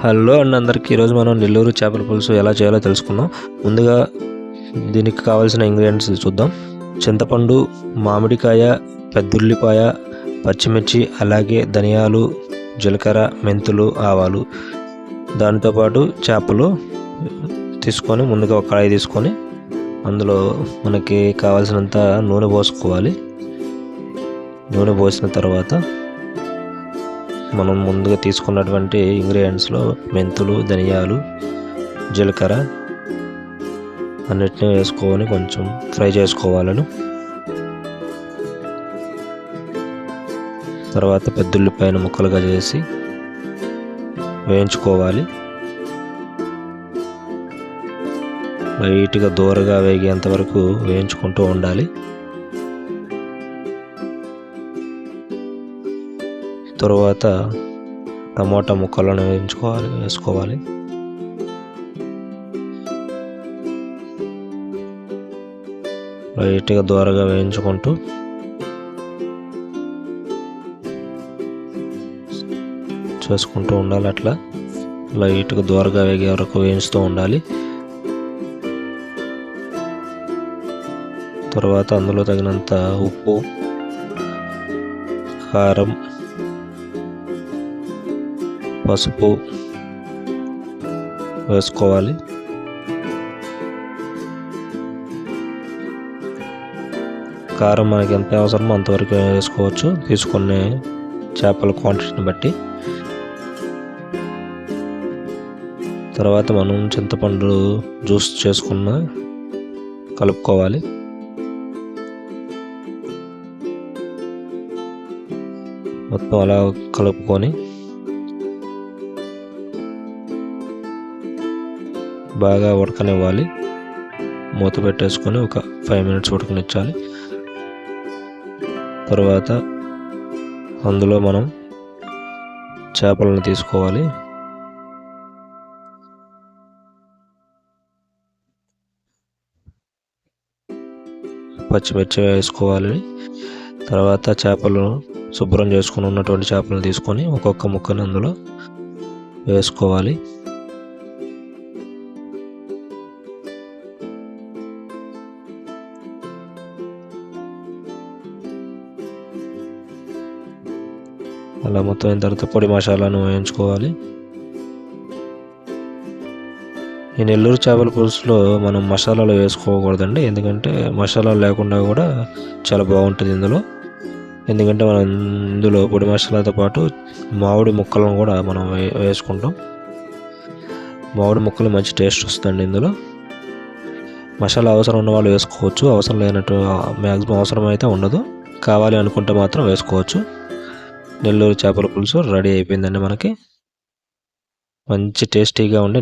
Hello అండి అందరికీ. ఈరోజు మనం నెల్లూరు చేపల పులుసు ఎలా చేయాలో తెలుసుకుందాం. ముందుగా దీనికి కావాల్సిన ఇంగ్రీడియంట్స్ చూద్దాం. చింతపండు మామిడికాయ పెద్దుల్లిపాయ పచ్చిమిర్చి అలాగే ధనియాలు జీలకర్ర మెంతులు ఆవాలు. దాంతోపాటు చేపలు తీసుకొని ముందుగా ఒక కడాయి తీసుకొని అందులో మనకి కావాల్సినంత నూనె పోసుకోవాలి. నూనె పోసిన తర్వాత మనం ముందుగా తీసుకున్నటువంటి ఇంగ్రీడియంట్స్లో మెంతులు ధనియాలు జీలకర్ర అన్నిటిని వేసుకొని కొంచెం ఫ్రై చేసుకోవాలను. తర్వాత పెద్దుల్లిపాయను ముక్కలుగా చేసి వేయించుకోవాలి. లైట్గా దూరగా వేగేంత వరకు వేయించుకుంటూ ఉండాలి. తర్వాత టమాటా ముక్కలను వేయించుకోవాలి వేసుకోవాలి. లైట్గా దూరగా వేయించుకుంటూ చేసుకుంటూ ఉండాలి అట్లా. లైట్గా దూరగా వేగే వరకు వేయించుతూ ఉండాలి. తర్వాత అందులో తగినంత ఉప్పు కారం పసుపు వేసుకోవాలి. కారం మనకి ఎంత అవసరమో అంతవరకు వేసుకోవచ్చు. తీసుకునే చేపల క్వాంటిటీని బట్టి. తర్వాత మనం చింతపండు జ్యూస్ చేసుకున్న కలుపుకోవాలి. మొత్తం అలా కలుపుకొని బాగా ఉడకనివ్వాలి. మూత పెట్టేసుకొని ఒక ఫైవ్ మినిట్స్ ఉడకనిచ్చాలి. తర్వాత అందులో మనం చేపలను తీసుకోవాలి. పచ్చిమిర్చి వేసుకోవాలి. తర్వాత చేపలు శుభ్రం చేసుకుని ఉన్నటువంటి చేపలను తీసుకొని ఒక్కొక్క ముక్కను అందులో వేసుకోవాలి. అలా మొత్తం అయిన తర్వాత పొడి మసాలాను వేయించుకోవాలి. ఈ నెల్లూరు చేపల పులుసులో మనం మసాలాలు వేసుకోకూడదండి. ఎందుకంటే మసాలాలు లేకుండా కూడా చాలా బాగుంటుంది ఇందులో. ఎందుకంటే మనం ఇందులో పొడి మసాలాతో పాటు మామిడి ముక్కలను కూడా మనం వే వేసుకుంటాం. మామిడి ముక్కలు మంచి టేస్ట్ వస్తుందండి ఇందులో. మసాలా అవసరం ఉన్న వాళ్ళు వేసుకోవచ్చు. అవసరం లేనట్టు మ్యాక్సిమం అవసరం అయితే ఉండదు. కావాలి అనుకుంటే మాత్రం వేసుకోవచ్చు. నెల్లూరు చేపల పులుసు రెడీ అయిపోయిందండి మనకి. మంచి టేస్టీగా ఉండే